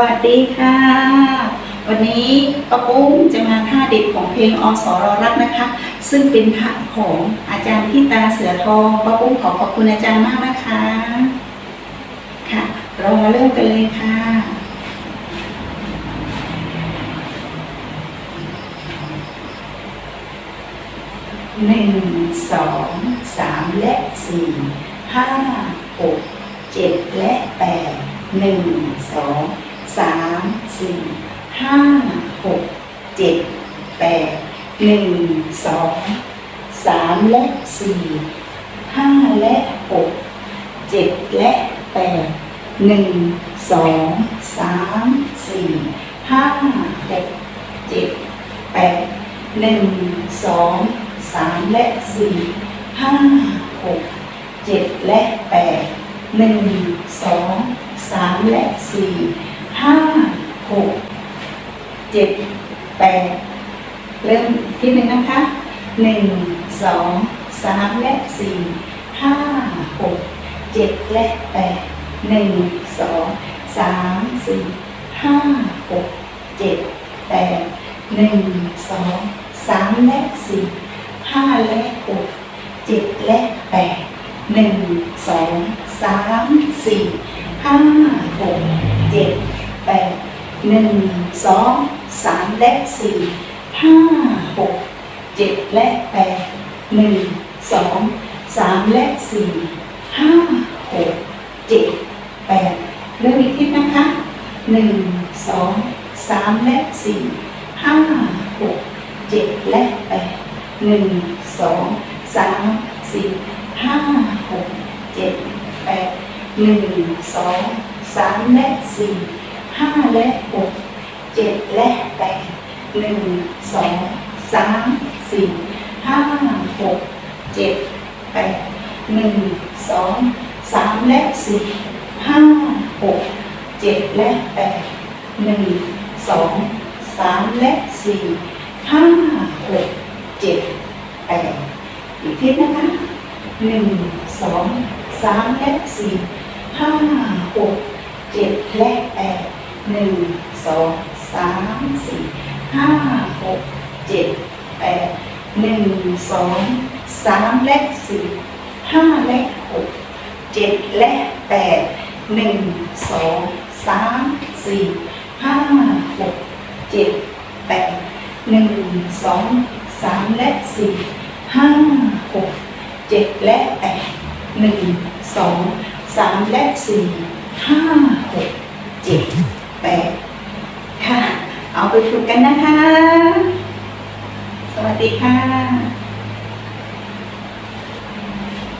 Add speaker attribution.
Speaker 1: วัสดีค่ะ วันนี้ป้าปุ้มจะมาท่าเด็ดของเพลงอสรรักนะคะ ซึ่งเป็นท่าของอาจารย์ที่ตาเสือทองป้าปุ้มขอขอบคุณอาจารย์มากนะคะ ค่ะ เรามาเริ่มกันเลยค่ะหนึ่งสองสามและสี่ห้าหกเจ็ดและแปดหนึ่งสอง สามสี่ห้าหกเจ็ดแปดหนึ่งสองสามและสี่ห้าและหกเจ็ดและแปดหนึ่งสองสามสี่ห้าหกเจ็ดแปดหนึ่งสองสามและสี่ห้าหกเจ็ดและแปดหนึ่งสองสามและสี่ ห้าหกเจ็ดแปดเริ่มที่หนึ่งนะคะหนึ่งสองสามและสี่ห้าหกเจ็ดและแปดหนึ่งสองสามสี่ห้าหกเจ็ดแปดหนึ่งสองสามและสี่ห้าและหกเจ็ดและแปดหนึ่งสองสามสี่ห้าหกเจ็ด แปดหนึ่งสองสามและสี่ห้าหกเจ็ดและแปดหนึ่งสองสามและสี่ห้าหกเจ็ดแปดเริ่มอีกทีนะคะหนึ่งสองสามและสี่ห้าหกเจ็ดและแปดหนึ่งสองสามสี่ห้าหกเจ็ดแปดหนึ่งสองสามและสี่ ห้าและหกเจ็ดและแปดหนึ่งสองสามสี่ห้าหกเจ็ดแปดหนึ่งสองสามและสี่ห้าหกเจ็ดและแปดหนึ่งสองสามและสี่ห้าหกเจ็ดแปดอีกทีนะคะหนึ่งสองสามและสี่ห้าหกเจ็ดและแปด หนึ่งสองสามสี่ห้าหกเจ็ดแปดหนึ่งสองสามและสี่ห้าและหกเจ็ดและแปดหนึ่งสองสามสี่ห้าหกเจ็ดแปดหนึ่งสองสามและสี่ห้าหกเจ็ดและแปดหนึ่งสองสามและสี่ห้าหกเจ็ด ปดค่ะ เอาไปฝึกกันนะคะ สวัสดีค่ะ